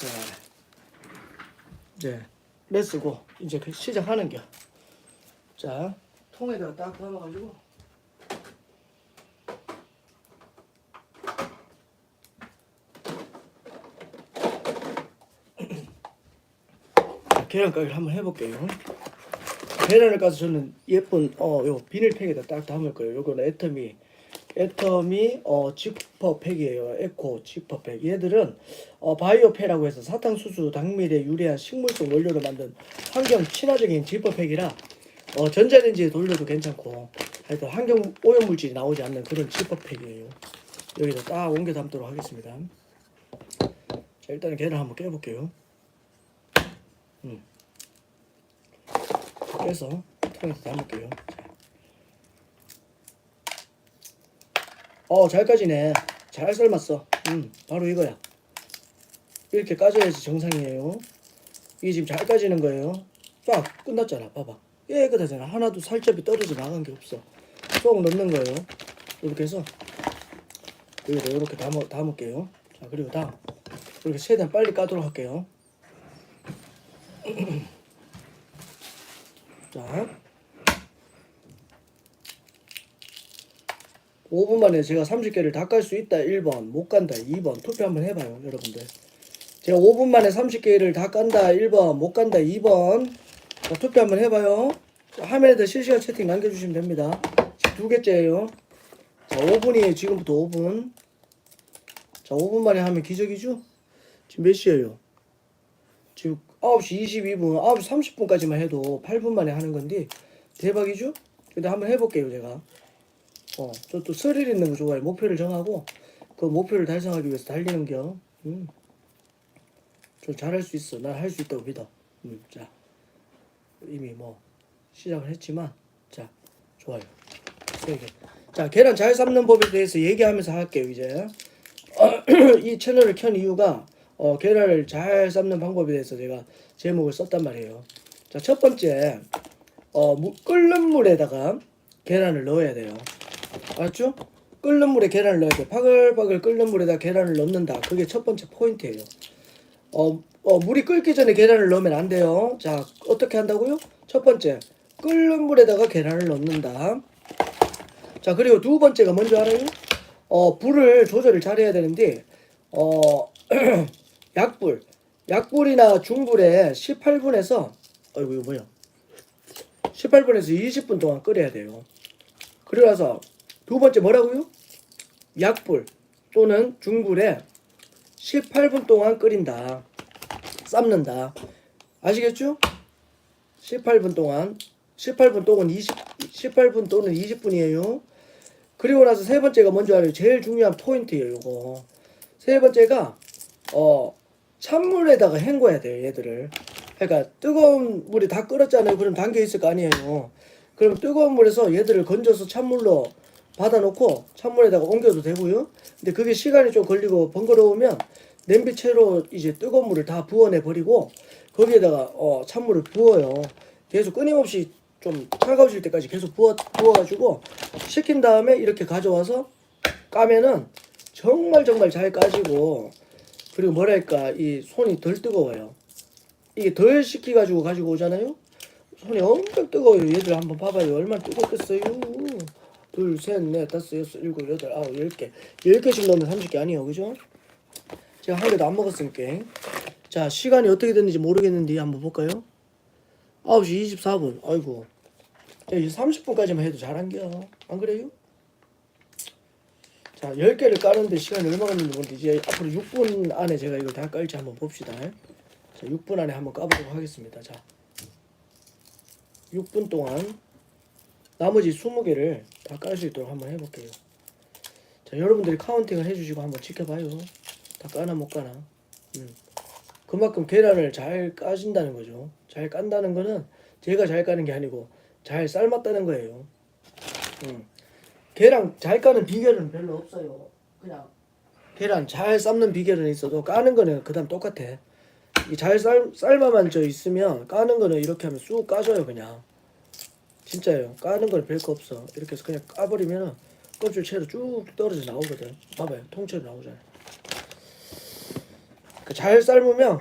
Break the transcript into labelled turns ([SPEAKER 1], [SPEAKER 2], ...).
[SPEAKER 1] 자, 이제 레스고 이제 그 시작하는 겨. 자, 통에다가 딱 담아가지고. 자, 계란 가게를 한번 해볼게요. 계란을 까서 저는 예쁜 어 요 비닐팩에다 딱 담을 거예요. 요거는 애터미 애터미 어 지퍼팩이에요. 에코 지퍼팩. 얘들은 어 바이오페라고 해서 사탕수수, 당밀에 유리한 식물성 원료로 만든 환경 친화적인 지퍼팩이라 어 전자레인지에 돌려도 괜찮고 하여튼 환경 오염 물질이 나오지 않는 그런 지퍼팩이에요. 여기다 딱 옮겨 담도록 하겠습니다. 자 일단은 계란 한번 깨볼게요. 음. 깨서 통에서 담을게요. 어, 잘 까지네. 잘 삶았어. 음, 바로 이거야. 이렇게 까져야지 정상이에요. 이게 지금 잘 까지는 거예요. 딱 끝났잖아. 봐봐. 깨끗하잖아. 하나도 살점이 떨어져 나간 게 없어. 쏙 넣는 거예요. 이렇게 해서 여기다 이렇게 담아, 담을게요. 자, 그리고 다음. 이렇게 최대한 빨리 까도록 할게요. 자. 5분 만에 제가 30개를 다 깔 수 있다. 1번 못 간다. 2번. 투표 한번 해봐요 여러분들. 제가 5분 만에 30개를 다 깐다. 1번 못 간다. 2번. 자, 투표 한번 해봐요. 자, 화면에다 실시간 채팅 남겨주시면 됩니다. 두 개째예요. 자 5분이에요 지금부터 5분. 자 5분 만에 하면 기적이죠? 지금 몇 시예요? 지금 9시 22분. 9시 30분까지만 해도 8분 만에 하는 건데 대박이죠? 근데 한번 해볼게요 제가 어, 저또 스릴 있는 거 좋아해. 목표를 정하고 그 목표를 달성하기 위해서 달리는 겨. 음. 저 잘할 수 있어. 난 할 수 있다고 믿어. 음, 자, 이미 뭐 시작을 했지만, 자, 좋아요. 세 개. 자, 계란 잘 삶는 법에 대해서 얘기하면서 할게요. 이제 이 채널을 켠 이유가 어, 계란을 잘 삶는 방법에 대해서 제가 제목을 썼단 말이에요. 자, 첫 번째, 어, 무, 끓는 물에다가 계란을 넣어야 돼요. 알았죠? 끓는 물에 계란을 넣어야 돼. 바글바글 끓는 물에다 계란을 넣는다. 그게 첫 번째 포인트예요. 어, 어, 물이 끓기 전에 계란을 넣으면 안 돼요. 자, 어떻게 한다고요? 첫 번째, 끓는 물에다가 계란을 넣는다. 자, 그리고 두 번째가 뭔지 알아요? 어, 불을 조절을 잘 해야 되는데, 어, 약불. 약불이나 중불에 18분에서, 어이구, 이거 뭐야? 18분에서 20분 동안 끓여야 돼요. 나서 두 번째 뭐라고요? 약불 또는 중불에 18분 동안 끓인다. 삶는다. 아시겠죠? 18분 동안 18분 또는 20 18분 또는 20분이에요. 그리고 나서 세 번째가 뭔지 알아요? 제일 중요한 포인트예요, 이거. 세 번째가 어 찬물에다가 헹궈야 돼요, 얘들을. 그러니까 뜨거운 물이 다 끓었잖아요. 그럼 담겨 있을 거 아니에요. 그럼 뜨거운 물에서 얘들을 건져서 찬물로 받아놓고 찬물에다가 옮겨도 되고요. 근데 그게 시간이 좀 걸리고 번거로우면 냄비채로 이제 뜨거운 물을 다 부어내 버리고 거기에다가 어 찬물을 부어요. 계속 끊임없이 좀 차가워질 때까지 계속 부어 부어가지고 식힌 다음에 이렇게 가져와서 까면은 정말 정말 잘 까지고 그리고 뭐랄까 이 손이 덜 뜨거워요. 이게 덜 식혀가지고 가지고 오잖아요. 손이 엄청 뜨거워요. 얘들 한번 봐봐요. 얼마나 뜨겁겠어요. 둘, 셋, 넷, 다섯, 여섯, 일곱, 여덟, 아홉, 열 개. 열 개씩 넣으면 30개 아니에요. 그죠? 제가 한 개도 안 먹었으니까. 자, 시간이 어떻게 됐는지 모르겠는데 한번 볼까요? 9시 24분. 아이고. 자, 이제 30분까지만 해도 잘한겨. 안 그래요? 자, 10개를 까는데 시간이 얼마 걸리는지 모르는데 이제 앞으로 6분 안에 제가 이걸 다 깔지 한번 봅시다. 자, 6분 안에 한번 까보도록 하겠습니다. 자. 6분 동안 나머지 20개를 다 깔 수 있도록 한번 해볼게요. 자, 여러분들이 카운팅을 해주시고 한번 지켜봐요. 다 까나 못 까나. 음. 그만큼 계란을 잘 까진다는 거죠. 잘 깐다는 거는 제가 잘 까는 게 아니고 잘 삶았다는 거예요. 음. 계란 잘 까는 비결은 별로 없어요. 그냥 계란 잘 삶는 비결은 있어도 까는 거는 그다음 똑같아. 이잘 삶아만 져 있으면 까는 거는 이렇게 하면 쑥 까져요 그냥. 진짜예요. 까는 건 별거 없어. 이렇게 해서 그냥 까버리면 껍질 채로 쭉 떨어져 나오거든. 봐봐요. 통째로 나오잖아요. 잘 삶으면